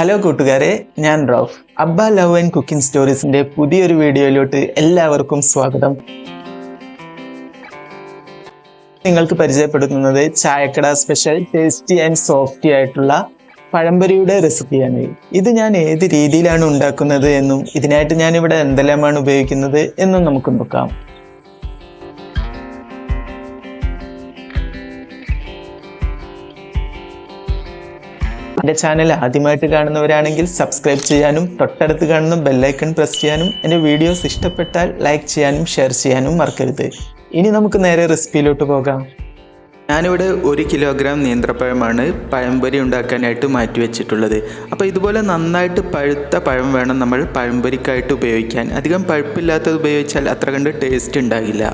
Hello കൂട്ടുകാരെ ഞാൻ റൌഫ്. അബ്ബ ലവ് ആൻഡ് കുക്കിംഗ് സ്റ്റോറീസിന്റെ പുതിയൊരു വീഡിയോയിലോട്ട് എല്ലാവർക്കും സ്വാഗതം. നിങ്ങൾക്ക് പരിചയപ്പെടുത്തുന്നത് ചായക്കട സ്പെഷ്യൽ ടേസ്റ്റി ആൻഡ് സോഫ്റ്റി ആയിട്ടുള്ള പഴംപൊരിയുടെ റെസിപ്പിയാണ്. ഇത് ഞാൻ ഏത് രീതിയിലാണ് ഉണ്ടാക്കുന്നത് എന്നും ഇതിനായിട്ട് ഞാൻ ഇവിടെ എന്തെല്ലാമാണ് ഉപയോഗിക്കുന്നത് എന്നും നമുക്ക് നോക്കാം. എന്റെ ചാനൽ ആദ്യമായിട്ട് കാണുന്നവരാണെങ്കിൽ സബ്സ്ക്രൈബ് ചെയ്യാനും തൊട്ടടുത്ത് കാണുന്ന ബെല്ലൈക്കൺ പ്രസ് ചെയ്യാനും എന്റെ വീഡിയോസ് ഇഷ്ടപ്പെട്ടാൽ ലൈക്ക് ചെയ്യാനും ഷെയർ ചെയ്യാനും മറക്കരുത്. ഇനി നമുക്ക് നേരെ റെസിപ്പിയിലോട്ട് പോകാം. ഞാനിവിടെ ഒരു കിലോഗ്രാം നേന്ത്രപ്പഴമാണ് പഴംപൊരി ഉണ്ടാക്കാനായിട്ട് മാറ്റി വെച്ചിട്ടുള്ളത്. അപ്പോൾ ഇതുപോലെ നന്നായിട്ട് പഴുത്ത പഴം വേണം നമ്മൾ പഴംപൊരിക്കായിട്ട് ഉപയോഗിക്കാൻ. അധികം പഴുപ്പില്ലാത്തത് ഉപയോഗിച്ചാൽ അത്ര കണ്ട് ടേസ്റ്റ് ഉണ്ടാകില്ല.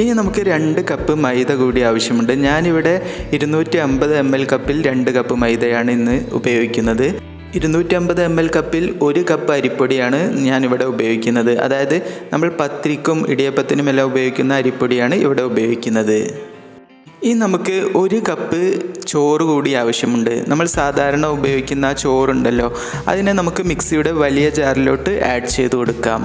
ഇനി നമുക്ക് രണ്ട് കപ്പ് മൈദ കൂടി ആവശ്യമുണ്ട്. ഞാനിവിടെ ഇരുന്നൂറ്റി അമ്പത് എം എൽ കപ്പിൽ രണ്ട് കപ്പ് മൈദയാണ് ഇന്ന് ഉപയോഗിക്കുന്നത്. ഇരുന്നൂറ്റി അമ്പത് എം എൽ കപ്പിൽ ഒരു കപ്പ് അരിപ്പൊടിയാണ് ഞാനിവിടെ ഉപയോഗിക്കുന്നത്. അതായത് നമ്മൾ പത്തിരിക്കും ഇടിയപ്പത്തിനും എല്ലാം ഉപയോഗിക്കുന്ന അരിപ്പൊടിയാണ് ഇവിടെ ഉപയോഗിക്കുന്നത്. ഇനി നമുക്ക് ഒരു കപ്പ് ചോറ് കൂടി ആവശ്യമുണ്ട്. നമ്മൾ സാധാരണ ഉപയോഗിക്കുന്ന ചോറുണ്ടല്ലോ അതിനെ നമുക്ക് മിക്സിയുടെ വലിയ ജാറിലോട്ട് ആഡ് ചെയ്ത് കൊടുക്കാം.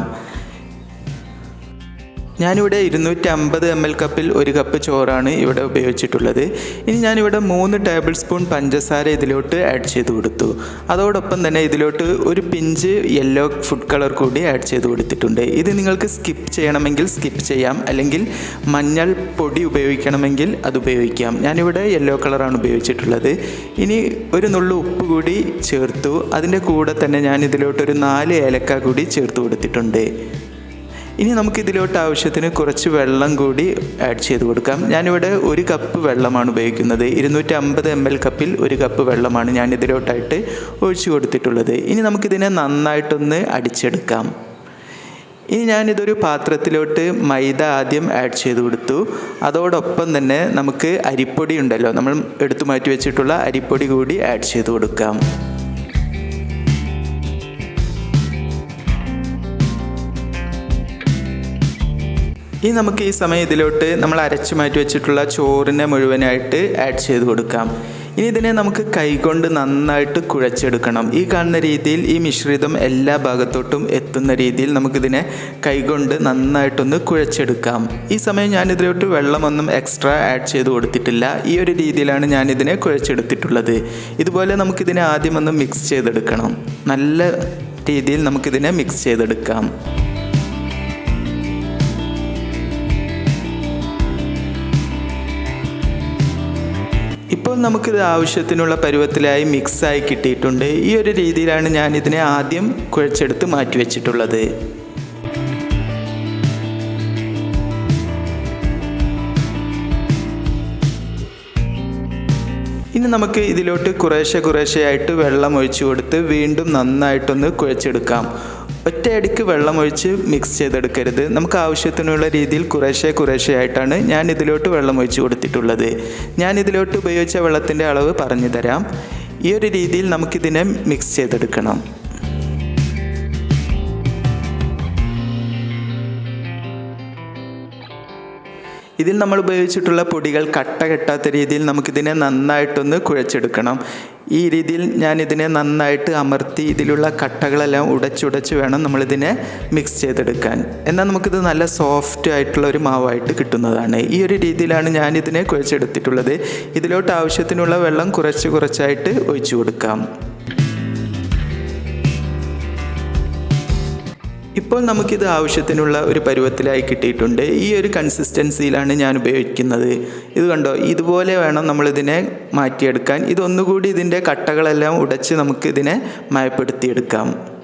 ഞാനിവിടെ ഇരുന്നൂറ്റി അമ്പത് എം എൽ കപ്പിൽ ഒരു കപ്പ് ചോറാണ് ഇവിടെ ഉപയോഗിച്ചിട്ടുള്ളത്. ഇനി ഞാനിവിടെ മൂന്ന് ടേബിൾ സ്പൂൺ പഞ്ചസാര ഇതിലോട്ട് ആഡ് ചെയ്ത് കൊടുത്തു. അതോടൊപ്പം തന്നെ ഇതിലോട്ട് ഒരു പിഞ്ച് യെല്ലോ ഫുഡ് കളർ കൂടി ആഡ് ചെയ്ത് കൊടുത്തിട്ടുണ്ട്. ഇത് നിങ്ങൾക്ക് സ്കിപ്പ് ചെയ്യണമെങ്കിൽ സ്കിപ്പ് ചെയ്യാം. അല്ലെങ്കിൽ മഞ്ഞൾ പൊടി ഉപയോഗിക്കണമെങ്കിൽ അത് ഉപയോഗിക്കാം. ഞാനിവിടെ യെല്ലോ കളറാണ് ഉപയോഗിച്ചിട്ടുള്ളത്. ഇനി ഒരു നുള്ളു ഉപ്പ് കൂടി ചേർത്തു. അതിന്റെ കൂടെ തന്നെ ഞാൻ ഇതിലോട്ടൊരു നാല് ഏലക്ക കൂടി ചേർത്ത് കൊടുത്തിട്ടുണ്ട്. ഇനി നമുക്ക് ഇതിലോട്ട് ആവശ്യത്തിന് കുറച്ച് വെള്ളം കൂടി ആഡ് ചെയ്ത് കൊടുക്കാം. ഞാനിവിടെ ഒരു കപ്പ് വെള്ളമാണ് ഉപയോഗിക്കുന്നത്. ഇരുന്നൂറ്റി അമ്പത് എം എൽ കപ്പിൽ ഒരു കപ്പ് വെള്ളമാണ് ഞാൻ ഇതിലോട്ടായിട്ട് ഒഴിച്ചു കൊടുത്തിട്ടുള്ളത്. ഇനി നമുക്കിതിനെ നന്നായിട്ടൊന്ന് അടിച്ചെടുക്കാം. ഇനി ഞാനിതൊരു പാത്രത്തിലോട്ട് മൈദ ആദ്യം ആഡ് ചെയ്ത് കൊടുത്തു. അതോടൊപ്പം തന്നെ നമുക്ക് അരിപ്പൊടി ഉണ്ടല്ലോ നമ്മൾ എടുത്തു മാറ്റി വെച്ചിട്ടുള്ള അരിപ്പൊടി കൂടി ആഡ് ചെയ്ത് കൊടുക്കാം. ഇനി നമുക്ക് ഈ സമയം ഇതിലോട്ട് നമ്മൾ അരച്ച് മാറ്റി വെച്ചിട്ടുള്ള ചോറിനെ മുഴുവനായിട്ട് ആഡ് ചെയ്ത് കൊടുക്കാം. ഇനി ഇതിനെ നമുക്ക് കൈകൊണ്ട് നന്നായിട്ട് കുഴച്ചെടുക്കണം. ഈ കാണുന്ന രീതിയിൽ ഈ മിശ്രിതം എല്ലാ ഭാഗത്തോട്ടും എത്തുന്ന രീതിയിൽ നമുക്കിതിനെ കൈകൊണ്ട് നന്നായിട്ടൊന്ന് കുഴച്ചെടുക്കാം. ഈ സമയം ഞാൻ ഇതിലോട്ട് വെള്ളമൊന്നും എക്സ്ട്രാ ആഡ് ചെയ്ത് കൊടുത്തിട്ടില്ല. ഈ ഒരു രീതിയിലാണ് ഞാൻ ഇതിനെ കുഴച്ചെടുത്തിട്ടുള്ളത്. ഇതുപോലെ നമുക്കിതിനെ ആദ്യം ഒന്ന് മിക്സ് ചെയ്തെടുക്കണം. നല്ല രീതിയിൽ നമുക്കിതിനെ മിക്സ് ചെയ്തെടുക്കാം. ഇപ്പോൾ നമുക്കിത് ആവശ്യത്തിനുള്ള പരുവത്തിലായി മിക്സായി കിട്ടിയിട്ടുണ്ട്. ഈ ഒരു രീതിയിലാണ് ഞാൻ ഇതിനെ ആദ്യം കുഴച്ചെടുത്ത് മാറ്റി വെച്ചിട്ടുള്ളത്. ഇനി നമുക്ക് ഇതിലോട്ട് കുറേശ്ശെ കുറേശ്ശെയായിട്ട് വെള്ളം ഒഴിച്ചു കൊടുത്ത് വീണ്ടും നന്നായിട്ടൊന്ന് കുഴച്ചെടുക്കാം. ഒറ്റയടിക്ക് വെള്ളം ഒഴിച്ച് മിക്സ് ചെയ്തെടുക്കരുത്. നമുക്ക് ആവശ്യത്തിനുള്ള രീതിയിൽ കുറേശ്ശെ കുറേശ്ശെ ആയിട്ടാണ് ഞാൻ ഇതിലോട്ട് വെള്ളം ഒഴിച്ച് കൊടുത്തിട്ടുള്ളത്. ഞാൻ ഇതിലോട്ട് ഉപയോഗിച്ച വെള്ളത്തിന്റെ അളവ് പറഞ്ഞു തരാം ഈ ഒരു രീതിയിൽ നമുക്കിതിനെ മിക്സ് ചെയ്തെടുക്കണം. ഇതിൽ നമ്മൾ ഉപയോഗിച്ചിട്ടുള്ള പൊടികൾ കട്ട കെട്ടാത്ത രീതിയിൽ നമുക്കിതിനെ നന്നായിട്ടൊന്ന് കുഴച്ചെടുക്കണം. ഈ രീതിയിൽ ഞാൻ ഇതിനെ നന്നായിട്ട് അമർത്തി ഇതിലുള്ള കട്ടകളെല്ലാം ഉടച്ചുടച്ച് വേണം നമ്മളിതിനെ മിക്സ് ചെയ്തെടുക്കാൻ. എന്നാൽ നമുക്കിത് നല്ല സോഫ്റ്റ് ആയിട്ടുള്ള ഒരു മാവായിട്ട് കിട്ടുന്നതാണ്. ഈ ഒരു രീതിയിലാണ് ഞാൻ ഇതിനെ കുഴച്ചെടുത്തിട്ടുള്ളത്. ഇതിലോട്ട് ആവശ്യത്തിനുള്ള വെള്ളം കുറച്ച് കുറച്ചായിട്ട് ഒഴിച്ചു കൊടുക്കാം. ഇപ്പോൾ നമുക്കിത് ആവശ്യത്തിനുള്ള ഒരു പരുവത്തിലായി കിട്ടിയിട്ടുണ്ട്. ഈ ഒരു കൺസിസ്റ്റൻസിയിലാണ് ഞാൻ ഉപയോഗിക്കുന്നത്. ഇത് കണ്ടോ? ഇതുപോലെ വേണം നമ്മളിതിനെ മാറ്റിയെടുക്കാൻ. ഇതൊന്നുകൂടി ഇതിന്റെ കട്ടകളെല്ലാം ഉടച്ച് നമുക്കിതിനെ മയപ്പെടുത്തിയെടുക്കാം.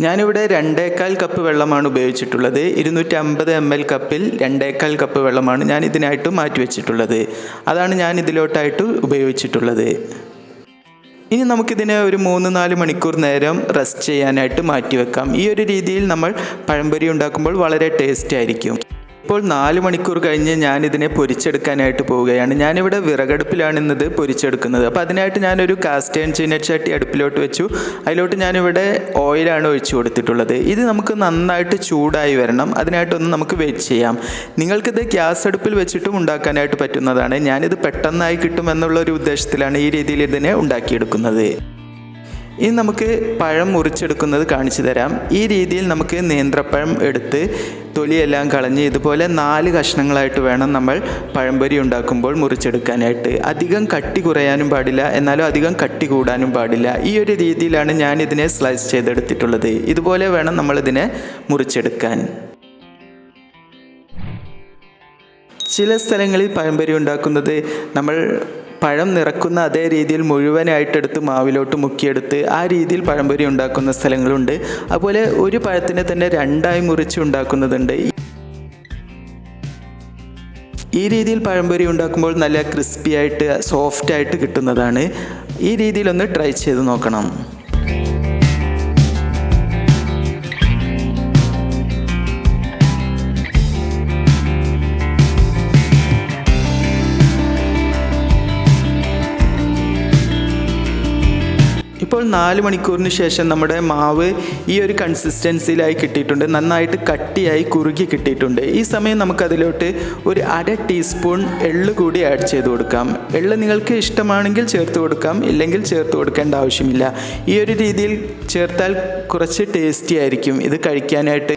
ഞാനിവിടെ രണ്ടേക്കാൽ കപ്പ് വെള്ളമാണ് ഉപയോഗിച്ചിട്ടുള്ളത്. ഇരുന്നൂറ്റി അമ്പത് എം എൽ കപ്പിൽ രണ്ടേക്കാൽ കപ്പ് വെള്ളമാണ് ഞാൻ ഇതിനായിട്ട് മാറ്റി വെച്ചിട്ടുള്ളത് അതാണ് ഞാൻ ഇതിലോട്ടായിട്ട് ഉപയോഗിച്ചിട്ടുള്ളത്. ഇനി നമുക്കിതിനെ ഒരു മൂന്ന് നാല് മണിക്കൂർ നേരം റെസ്റ്റ് ചെയ്യാനായിട്ട് മാറ്റിവെക്കാം. ഈ ഒരു രീതിയിൽ നമ്മൾ പഴംപൊരി ഉണ്ടാക്കുമ്പോൾ വളരെ ടേസ്റ്റ് ആയിരിക്കും. ഇപ്പോൾ നാല് മണിക്കൂർ കഴിഞ്ഞ് ഞാൻ ഇതിനെ പൊരിച്ചെടുക്കാനായിട്ട് പോവുകയാണ്. ഞാനിവിടെ വിറകടുപ്പിലാണ് ഇന്നത് പൊരിച്ചെടുക്കുന്നത്. അപ്പോൾ അതിനായിട്ട് ഞാനൊരു കാസ്റ്റേൺ ചട്ടി അടുപ്പിലോട്ട് വെച്ചു. അതിലോട്ട് ഞാനിവിടെ ഓയിലാണ് ഒഴിച്ചു കൊടുത്തിട്ടുള്ളത്. ഇത് നമുക്ക് നന്നായിട്ട് ചൂടായി വരണം. അതിനായിട്ടൊന്ന് നമുക്ക് വെയിറ്റ് ചെയ്യാം. നിങ്ങൾക്കിത് ഗ്യാസ് അടുപ്പിൽ വെച്ചിട്ടും ഉണ്ടാക്കാനായിട്ട് പറ്റുന്നതാണ്. ഞാനിത് പെട്ടെന്നായി കിട്ടുമെന്നുള്ള ഒരു ഉദ്ദേശത്തിലാണ് ഈ രീതിയിൽ ഇതിനെ ഉണ്ടാക്കിയെടുക്കുന്നത്. ഇനി നമുക്ക് പഴം മുറിച്ചെടുക്കുന്നത് കാണിച്ചു തരാം. ഈ രീതിയിൽ നമുക്ക് നേന്ത്രപ്പഴം എടുത്ത് തൊലിയെല്ലാം കളഞ്ഞ് ഇതുപോലെ നാല് കഷ്ണങ്ങളായിട്ട് വേണം നമ്മൾ പഴംപൊരി ഉണ്ടാക്കുമ്പോൾ മുറിച്ചെടുക്കാനായിട്ട്. അധികം കട്ടി കുറയാനും പാടില്ല എന്നാലും അധികം കട്ടി കൂടാനും പാടില്ല. ഈ ഒരു രീതിയിലാണ് ഞാൻ ഇതിനെ സ്ലൈസ് ചെയ്തെടുത്തിട്ടുള്ളത്. ഇതുപോലെ വേണം നമ്മളിതിനെ മുറിച്ചെടുക്കാൻ. ചില സ്ഥലങ്ങളിൽ പഴംപൊരി ഉണ്ടാക്കുന്നത് നമ്മൾ പഴം നിറക്കുന്ന അതേ രീതിയിൽ മുഴുവനായിട്ടെടുത്ത് മാവിലോട്ട് മുക്കിയെടുത്ത് ആ രീതിയിൽ പഴംപൊരി ഉണ്ടാക്കുന്ന സ്ഥലങ്ങളുണ്ട്. അതുപോലെ ഒരു പഴത്തിനെ തന്നെ രണ്ടായി മുറിച്ച് ഉണ്ടാക്കുന്നതുണ്ട്. ഈ രീതിയിൽ പഴംപൊരി ഉണ്ടാക്കുമ്പോൾ നല്ല ക്രിസ്പി ആയിട്ട് സോഫ്റ്റ് ആയിട്ട് കിട്ടുന്നതാണ്. ഈ രീതിയിലൊന്ന് ട്രൈ ചെയ്ത് നോക്കണം. ഇപ്പോൾ നാല് മണിക്കൂറിന് ശേഷം നമ്മുടെ മാവ് ഈ ഒരു കൺസിസ്റ്റൻസിയിലായി കിട്ടിയിട്ടുണ്ട്. നന്നായിട്ട് കട്ടിയായി കുറുകി കിട്ടിയിട്ടുണ്ട്. ഈ സമയം നമുക്കതിലോട്ട് ഒരു അര ടീസ്പൂൺ എള്ള് കൂടി ആഡ് ചെയ്ത് കൊടുക്കാം. എള്ള് നിങ്ങൾക്ക് ഇഷ്ടമാണെങ്കിൽ ചേർത്ത് കൊടുക്കാം. ഇല്ലെങ്കിൽ ചേർത്ത് കൊടുക്കേണ്ട ആവശ്യമില്ല. ഈ ഒരു രീതിയിൽ ചേർത്താൽ കുറച്ച് ടേസ്റ്റി ആയിരിക്കും. ഇത് കഴിക്കാനായിട്ട്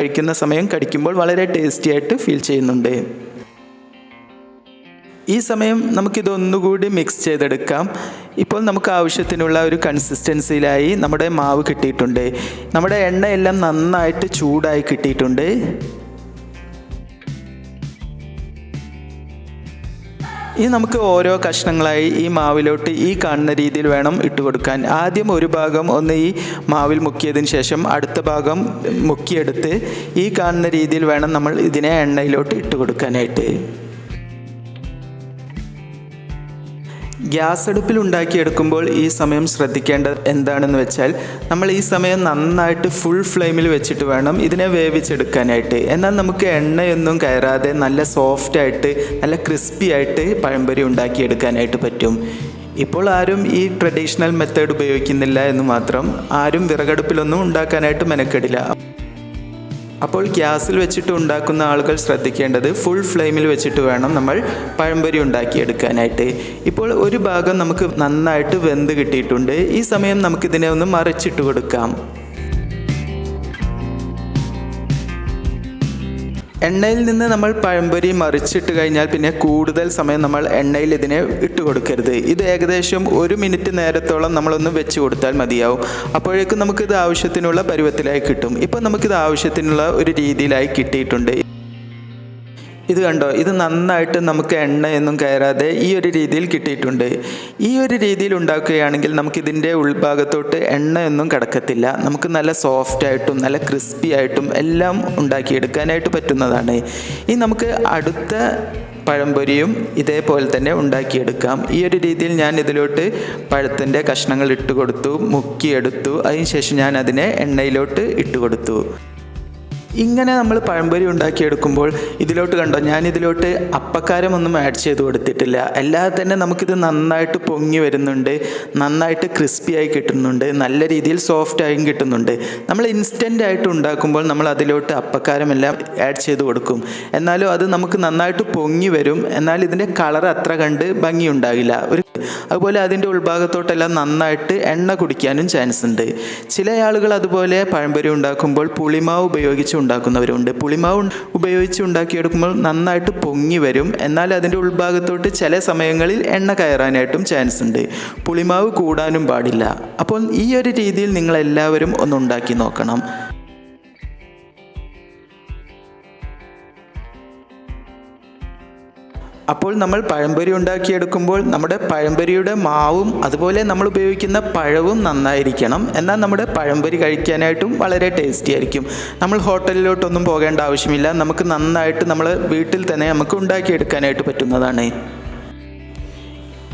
കഴിക്കുന്ന സമയം കടിക്കുമ്പോൾ വളരെ ടേസ്റ്റി ആയിട്ട് ഫീൽ ചെയ്യുന്നുണ്ട്. ഈ സമയം നമുക്കിതൊന്നുകൂടി മിക്സ് ചെയ്തെടുക്കാം. ഇപ്പോൾ നമുക്ക് ആവശ്യത്തിനുള്ള ഒരു കൺസിസ്റ്റൻസിയിലായി നമ്മുടെ മാവ് കിട്ടിയിട്ടുണ്ട്. നമ്മുടെ എണ്ണയെല്ലാം നന്നായിട്ട് ചൂടായി കിട്ടിയിട്ടുണ്ട്. ഇനി നമുക്ക് ഓരോ കഷ്ണങ്ങളായി ഈ മാവിലോട്ട് ഈ കാണുന്ന രീതിയിൽ വേണം ഇട്ട് കൊടുക്കാൻ. ആദ്യം ഒരു ഭാഗം ഒന്ന് ഈ മാവിൽ മുക്കിയതിന് ശേഷം അടുത്ത ഭാഗം മുക്കിയെടുത്ത് ഈ കാണുന്ന രീതിയിൽ വേണം നമ്മൾ ഇതിനെ എണ്ണയിലോട്ട് ഇട്ട് കൊടുക്കാനായിട്ട്. ഗ്യാസ് അടുപ്പിൽ ഉണ്ടാക്കിയെടുക്കുമ്പോൾ ഈ സമയം ശ്രദ്ധിക്കേണ്ടത് എന്താണെന്ന് വെച്ചാൽ നമ്മൾ ഈ സമയം നന്നായിട്ട് ഫുൾ ഫ്ലെയിമിൽ വെച്ചിട്ട് വേണം ഇതിനെ വേവിച്ചെടുക്കാനായിട്ട്. എന്നാൽ നമുക്ക് എണ്ണയൊന്നും കയറാതെ നല്ല സോഫ്റ്റ് ആയിട്ട് നല്ല ക്രിസ്പി ആയിട്ട് പഴംപൊരി ഉണ്ടാക്കിയെടുക്കാനായിട്ട് പറ്റും. ഇപ്പോൾ ആരും ഈ ട്രഡീഷണൽ മെത്തേഡ് ഉപയോഗിക്കുന്നില്ല എന്ന് മാത്രം ആരും വിറകടുപ്പിലൊന്നും ഉണ്ടാക്കാനായിട്ട് മെനക്കെടില്ല. അപ്പോൾ ഗ്യാസിൽ വെച്ചിട്ട് ഉണ്ടാക്കുന്ന ആളുകൾ ശ്രദ്ധിക്കേണ്ടത് ഫുൾ ഫ്ലെയിമിൽ വെച്ചിട്ട് വേണം നമ്മൾ പഴംപൊരി ഉണ്ടാക്കിയെടുക്കാനായിട്ട്. ഇപ്പോൾ ഒരു ഭാഗം നമുക്ക് നന്നായിട്ട് വെന്ത് കിട്ടിയിട്ടുണ്ട്. ഈ സമയം നമുക്കിതിനെ ഒന്ന് മറിച്ചിട്ട് കൊടുക്കാം. എണ്ണയിൽ നിന്ന് നമ്മൾ പഴംപൊരി മറിച്ചിട്ട് കഴിഞ്ഞാൽ പിന്നെ കൂടുതൽ സമയം നമ്മൾ എണ്ണയിൽ ഇതിനെ ഇട്ട് കൊടുക്കരുത്. ഇത് ഏകദേശം ഒരു മിനിറ്റ് നേരത്തോളം നമ്മളൊന്ന് വെച്ച് കൊടുത്താൽ മതിയാവും. അപ്പോഴേക്കും നമുക്കിത് ആവശ്യത്തിനുള്ള പരുവത്തിലായി കിട്ടും. ഇപ്പം നമുക്കിത് ആവശ്യത്തിനുള്ള ഒരു രീതിയിലായി കിട്ടിയിട്ടുണ്ട്. ഇത് കണ്ടോ? ഇത് നന്നായിട്ട് നമുക്ക് എണ്ണയൊന്നും കയറാതെ ഈ ഒരു രീതിയിൽ കിട്ടിയിട്ടുണ്ട്. ഈ ഒരു രീതിയിൽ ഉണ്ടാക്കുകയാണെങ്കിൽ നമുക്കിതിന്റെ ഉൾഭാഗത്തോട്ട് എണ്ണയൊന്നും കിടക്കത്തില്ല. നമുക്ക് നല്ല സോഫ്റ്റ് ആയിട്ടും നല്ല ക്രിസ്പി ആയിട്ടും എല്ലാം ഉണ്ടാക്കിയെടുക്കാനായിട്ട് പറ്റുന്നതാണ്. ഈ നമുക്ക് അടുത്ത പഴംപൊരിയും ഇതേപോലെ തന്നെ ഉണ്ടാക്കിയെടുക്കാം. ഈ ഒരു രീതിയിൽ ഞാൻ ഇതിലോട്ട് പഴത്തിന്റെ കഷ്ണങ്ങൾ ഇട്ട് കൊടുത്തു മുക്കിയെടുത്തു. അതിനുശേഷം ഞാൻ അതിനെ എണ്ണയിലോട്ട് ഇട്ട് കൊടുത്തു. ഇങ്ങനെ നമ്മൾ പഴംപൊരി ഉണ്ടാക്കിയെടുക്കുമ്പോൾ ഇതിലോട്ട് കണ്ടോ ഞാൻ ഇതിലോട്ട് അപ്പക്കാരമൊന്നും ആഡ് ചെയ്ത് കൊടുത്തിട്ടില്ല. അല്ലാതെ തന്നെ നമുക്കിത് നന്നായിട്ട് പൊങ്ങി വരുന്നുണ്ട് നന്നായിട്ട് ക്രിസ്പി ആയി കിട്ടുന്നുണ്ട് നല്ല രീതിയിൽ സോഫ്റ്റ് ആയും കിട്ടുന്നുണ്ട്. നമ്മൾ ഇൻസ്റ്റന്റ് ആയിട്ട് ഉണ്ടാക്കുമ്പോൾ നമ്മൾ അതിലോട്ട് അപ്പക്കാരമെല്ലാം ആഡ് ചെയ്ത് കൊടുക്കും. എന്നാലും അത് നമുക്ക് നന്നായിട്ട് പൊങ്ങി വരും എന്നാൽ ഇതിന്റെ കളർ അത്ര കണ്ട് ഭംഗി ഉണ്ടാകില്ല ഒരു അതുപോലെ അതിന്റെ ഉൾഭാഗത്തോട്ടെല്ലാം നന്നായിട്ട് എണ്ണ കുടിക്കാനും ചാൻസ് ഉണ്ട്. ചില ആളുകൾ അതുപോലെ പഴംപൊരി ഉണ്ടാക്കുമ്പോൾ പുളിമാവ് ഉപയോഗിച്ച് ഉണ്ടാക്കുന്നവരുണ്ട്. പുളിമാവ് ഉപയോഗിച്ച് ഉണ്ടാക്കിയെടുക്കുമ്പോൾ നന്നായിട്ട് പൊങ്ങി വരും. എന്നാൽ അതിന്റെ ഉൾഭാഗത്തോട്ട് ചില സമയങ്ങളിൽ എണ്ണ കയറാനായിട്ടും ചാൻസ് ഉണ്ട്. പുളിമാവ് കൂടാനും പാടില്ല. അപ്പോൾ ഈ ഒരു രീതിയിൽ നിങ്ങൾ എല്ലാവരും ഒന്ന് ഉണ്ടാക്കി നോക്കണം. അപ്പോൾ നമ്മൾ പഴംപൊരി ഉണ്ടാക്കിയെടുക്കുമ്പോൾ നമ്മുടെ പഴംപൊരിയുടെ മാവും അതുപോലെ നമ്മൾ ഉപയോഗിക്കുന്ന പഴവും നന്നായിരിക്കണം. എന്നാൽ നമ്മുടെ പഴംപൊരി കഴിക്കാനായിട്ടും വളരെ ടേസ്റ്റി ആയിരിക്കും. നമ്മൾ ഹോട്ടലിലോട്ടൊന്നും പോകേണ്ട ആവശ്യമില്ല. നമുക്ക് നന്നായിട്ട് നമ്മൾ വീട്ടിൽ തന്നെ നമുക്ക് ഉണ്ടാക്കിയെടുക്കാനായിട്ട് പറ്റുന്നതാണ്.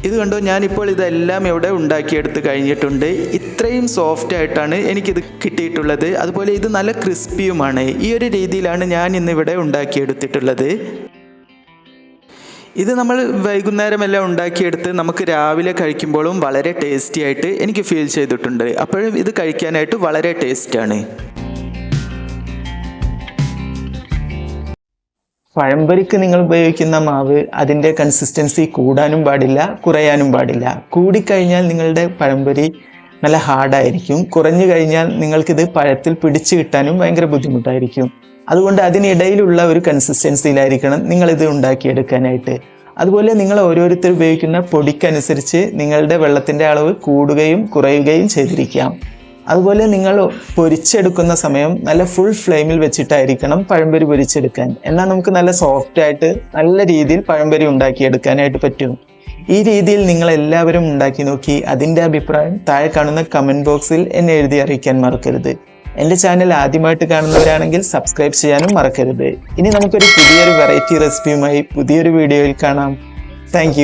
ഇത് കണ്ടോ? ഞാനിപ്പോൾ ഇതെല്ലാം ഇവിടെ ഉണ്ടാക്കിയെടുത്ത് കഴിഞ്ഞിട്ടുണ്ട്. ഇത്രയും സോഫ്റ്റ് ആയിട്ടാണ് എനിക്കിത് കിട്ടിയിട്ടുള്ളത്. അതുപോലെ ഇത് നല്ല ക്രിസ്പിയുമാണ് ഈ ഒരു രീതിയിലാണ് ഞാൻ ഇന്നിവിടെ ഉണ്ടാക്കിയെടുത്തിട്ടുള്ളത്. ഇത് നമ്മൾ വൈകുന്നേരമെല്ലാം ഉണ്ടാക്കിയെടുത്ത് നമുക്ക് രാവിലെ കഴിക്കുമ്പോഴും വളരെ ടേസ്റ്റി ആയിട്ട് എനിക്ക് ഫീൽ ചെയ്തിട്ടുണ്ട്. അപ്പോഴും ഇത് കഴിക്കാനായിട്ട് വളരെ ടേസ്റ്റാണ് പഴംപൊരിക്ക് നിങ്ങൾ ഉപയോഗിക്കുന്ന മാവ് അതിന്റെ കൺസിസ്റ്റൻസി കൂടാനും പാടില്ല കുറയാനും പാടില്ല. കൂടിക്കഴിഞ്ഞാൽ നിങ്ങളുടെ പഴംപൊരി നല്ല ഹാർഡായിരിക്കും കുറഞ്ഞു കഴിഞ്ഞാൽ നിങ്ങൾക്കിത് പഴത്തിൽ പിടിച്ചു കിട്ടാനും ഭയങ്കര ബുദ്ധിമുട്ടായിരിക്കും. അതുകൊണ്ട് അതിനിടയിലുള്ള ഒരു കൺസിസ്റ്റൻസിയിലായിരിക്കണം നിങ്ങളിത് ഉണ്ടാക്കിയെടുക്കാനായിട്ട്. അതുപോലെ നിങ്ങൾ ഓരോരുത്തർ ഉപയോഗിക്കുന്ന പൊടിക്കനുസരിച്ച് നിങ്ങളുടെ വെള്ളത്തിന്റെ അളവ് കൂടുകയും കുറയുകയും ചെയ്തിരിക്കാം. അതുപോലെ നിങ്ങൾ പൊരിച്ചെടുക്കുന്ന സമയം നല്ല ഫുൾ ഫ്ലെയിമിൽ വെച്ചിട്ടായിരിക്കണം പഴംപൊരി പൊരിച്ചെടുക്കാൻ. എന്നാൽ നമുക്ക് നല്ല സോഫ്റ്റ് ആയിട്ട് നല്ല രീതിയിൽ പഴംപൊരി ഉണ്ടാക്കിയെടുക്കാനായിട്ട് പറ്റും. ഈ രീതിയിൽ നിങ്ങൾ എല്ലാവരും ഉണ്ടാക്കി നോക്കി അതിന്റെ അഭിപ്രായം താഴെ കാണുന്ന കമന്റ് ബോക്സിൽ എന്നെ എഴുതി അറിയിക്കാൻ മറക്കരുത്. എന്റെ ചാനൽ ആദ്യമായിട്ട് കാണുന്നവരാണെങ്കിൽ സബ്സ്ക്രൈബ് ചെയ്യാനും മറക്കരുത്. ഇനി നമുക്കൊരു പുതിയൊരു വെറൈറ്റി റെസിപ്പിയുമായി പുതിയൊരു വീഡിയോയിൽ കാണാം. താങ്ക്